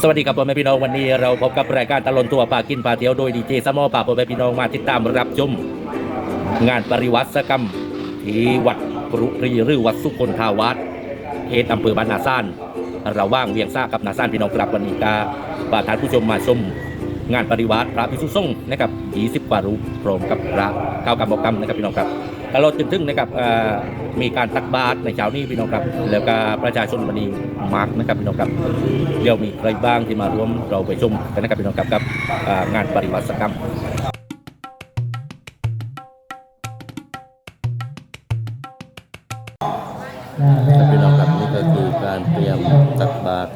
สวัสดีครับพ่อแม่พี่น้องวันนี้เราพบกับรายการตลอนตัวปลากินปลาเที่ยวโดยดีเจสมอปลาพ่อแม่พี่น้องมาติดตามรับชมงานปริวัติกรรม ที่วัดปรุรีหรือวัดสุคนทาวัดเขตอำเภอบ้านนาซ่านเราว่างเวียงซ่ากับนาซ่านพี่น้องครับวันนี้กาปาทานผู้ชมมาชม งานปริวัติพระพิสุทธิ์ทรงฆ์นะครับ20กว่ารูปพร้อมกับพระเก้ากรรมบอกกรรมนะครับพี่น้องครับ ตลอดจนถึงนะครับมีการตักบาตรในเช้านี้พี่น้องครับ แล้วก็ประชาชนวันนี้มากนะครับพี่น้องครับเดี๋ยวมีใครบ้างที่มาร่วมเราไปชมกันนะครับพี่น้องครับกับงานปฏิวัติกรรมพี่น้องครับนี่ก็คือการเตรียมตักบาตร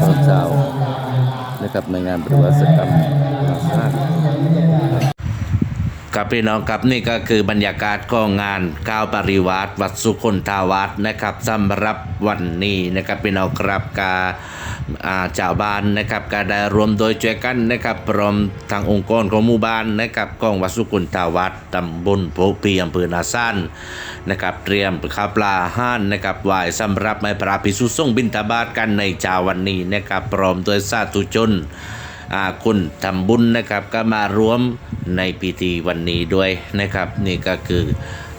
ตอนเช้านะครับในงานปฏิวัติกรรมชาติ ครับพี่น้องครับนี่ก็คือบรรยากาศของงานก้าวปริวัติวัดสุคนทาวัดนะครับสำหรับวันนี้นะครับพี่น้องครับกาอ่าชาบ้านนะครับก็ได้รวมโดยช่วยกันนะครับพร้อมทางองค์กรของหมู่บ้านนะครับกองวัดสุคนทาวัดตำบลโพปีอำเภอนาซ่านนะครับเตรียมข้าวปลาห้านนะครับไหวสำหรับไม่พระภิกษุสงฆ์บิณฑบาตกันในเช้าวันนี้นะครับพร้อมโดยสาธุชน คุณทำบุญนะครับก็มารวมในพิธีวันนี้ด้วยนะครับ นี่ก็คือ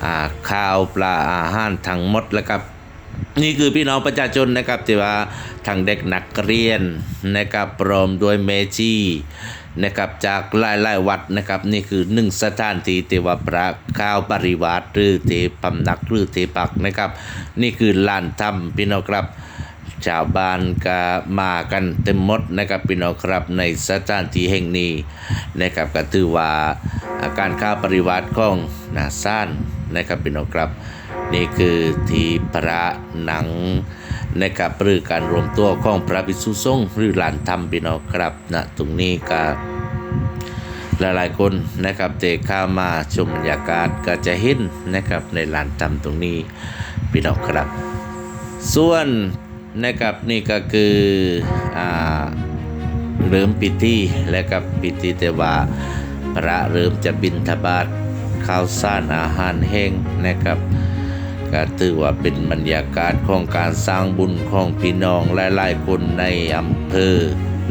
อข้าวปลาอาหารทั้งหมดแล้วครับนี่คือพี่น้องประชาชนนะครับที่ว่าทางเด็กนักเรียนนะครับพร้อมด้วยเมจีนะครับจากหลายๆวัดนะครับ นี่คือหนึ่งสถานที่ที่ว่าพระข้าวปริวาสหรือเทพำนักหรือเทปักนะครับ นี่คือลานถ้ำพี่น้องครับ ชาวบ้านก็มากันเต็มหมดนะครับพี่น้องครับในสถานที่แห่งนี้นะครับก็ถือว่าอาการข้าปริวัติของนาซ่านนะครับพี่น้องครับ นี่คือที่พระหนังนะครับหรือการรวมตัวของพระภิกษุสงฆ์หรือหลานธรรมพี่น้องครับนะตรงนี้ก็หลายๆคนนะครับเตะข้ามมาชมบรรยากาศก็จะเห็นนะครับในลานธรรมตรงนี้พี่น้องครับ ส่วน นะครับนี่ก็คืออ่าเริ่มพิธีและกับพิธีแต่ว่าพระเริ่มจะบินทบาทข้าวสารอาหารแห้งนะครับก็ถือว่าเป็นบรรยากาศของการสร้างบุญของพี่น้องหลายๆคนในอำเภอ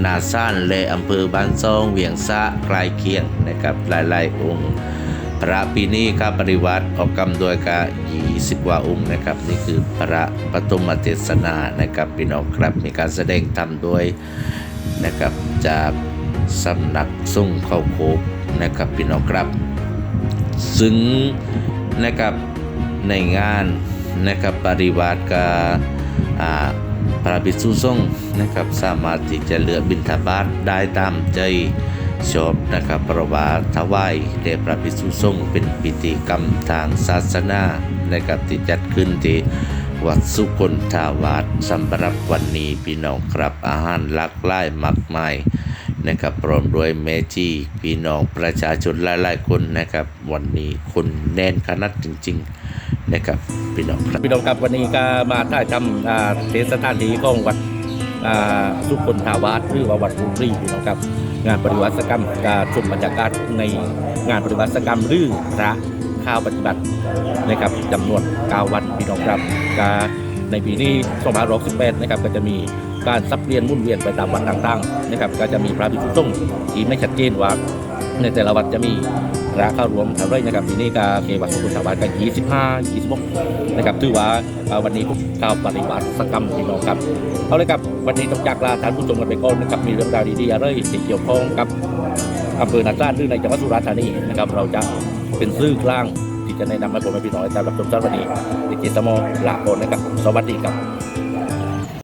นาซ่านและอำเภอบ้านซองเวียงสะใกล้เคียงนะครับหลายๆองค์ พระปีนี้ครับปริวัติออกกรรมโดยกา20กว่าองค์นะครับ นี่คือพระปฐมเทศนานะครับพี่น้องครับมีการแสดงธรรมโดยนะครับจากสำนักทรงเข้าโคกนะครับพี่น้องครับ ซึ่งนะครับในงานนะครับปริวัติกาอ่าพระภิกษุสงนะครับสามารถที่จะเลือกบิณฑบาตได้ตามใจ ชอบนะครับเพราะว่าถวายแด่พระภิกษุสงฆ์เป็นพิธีกรรมทางศาสนานะครับที่จัดขึ้นที่วัดสุคนทาวาสสำหรับวันนี้พี่น้องครับอาหารหลากหลายมากมายนะครับพร้อมด้วยเมจีพี่น้องประชาชนหลายๆคนนะครับ วันนี้คนแน่นขนาดจริง ๆนะครับพี่น้องครับพี่น้องครับวันนี้ก็มาถ่ายทำเทศสถานที่ของวัดสุคนทาวาสหรือว่าวัดบุรีพี่น้องครับ งานปฏิวัติกรรมการชมบรรยากาศในงานปฏิวัติกรรมหรือพระข้าวปฏิบัตินะครับจำนวน9วันพี่น้องครับกาในปีนี้2568นะครับก็จะมีการซับเปลี่ยนมุ่นเวียนไปตามวัดต่างๆนะครับก็จะมีพระภิกษุสงฆ์ที่ไม่ชัดเจนว่าในแต่ละวัดจะมี ระเข้ารวมเท่าไรนะครับปีนี้ก็เกวัดสุขุมสาวาสก็25 26นะครับถือว่าวันนี้ก้าวปฏิบัติสกรรมพี่น้องครับเอาเลยครับวันนี้ต้องจากลาท่านผู้ชมกันไปก่อนนะครับมีเรื่องราวดีๆอะไรที่เกี่ยวข้องกับอำเภอนาซ่านหรือในจังหวัดสุราษฎร์ธานีนะครับเราจะเป็นซื่อกลางที่จะแนะนำให้ผมให้พี่น้องได้รับชมสารวันนี้ดิจิตอลลาโกนนะครับ สวัสดีครับ